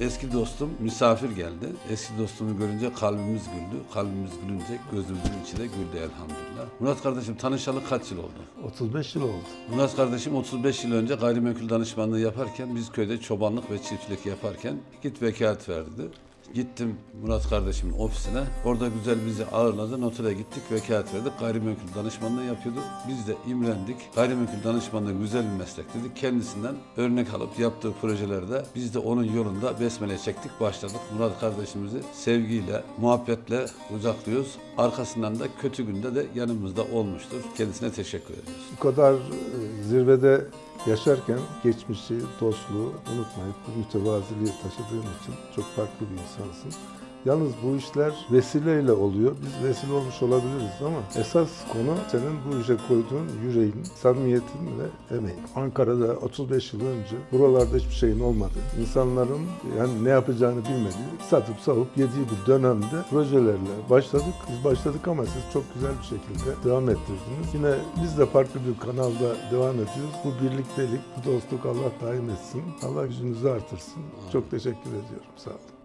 Eski dostum misafir geldi. Eski dostumu görünce kalbimiz güldü. Kalbimiz gülünce gözümüzün içi de güldü elhamdülillah. Murat kardeşim tanışalı kaç yıl oldu? 35 yıl oldu. Murat kardeşim 35 yıl önce gayrimenkul danışmanlığı yaparken biz köyde çobanlık ve çiftçilik yaparken git vekalet verdi. Gittim Murat kardeşimin ofisine. Orada güzel bizi ağırladı. Notere gittik, vekalet verdik. Gayrimenkul danışmanlığı yapıyordu. Biz de imrendik. Gayrimenkul danışmanlığı güzel bir meslek dedik. Kendisinden örnek alıp yaptığı projelerde biz de onun yolunda besmele çektik, başladık. Murat kardeşimizi sevgiyle, muhabbetle kucaklıyoruz. Arkasından da kötü günde de yanımızda olmuştur. Kendisine teşekkür ediyoruz. Bu kadar e, zirvede yaşarken geçmişi, dostluğu unutmayıp bu mütevaziliği taşıdığın için çok farklı bir insansın. Yalnız bu işler vesileyle oluyor. Biz vesile olmuş olabiliriz ama esas konu senin bu işe koyduğun yüreğin, samimiyetin ve emeğin. Ankara'da 35 yıl önce buralarda hiçbir şeyin olmadı. İnsanların yani ne yapacağını bilmediği, satıp savup yediği bir dönemde projelerle başladık. Biz başladık ama siz çok güzel bir şekilde devam ettirdiniz. Yine biz de farklı bir kanalda devam ediyoruz. Bu birliktelik, bu dostluk Allah daim etsin. Allah gücünüzü artırsın. Çok teşekkür ediyorum. Sağ olun.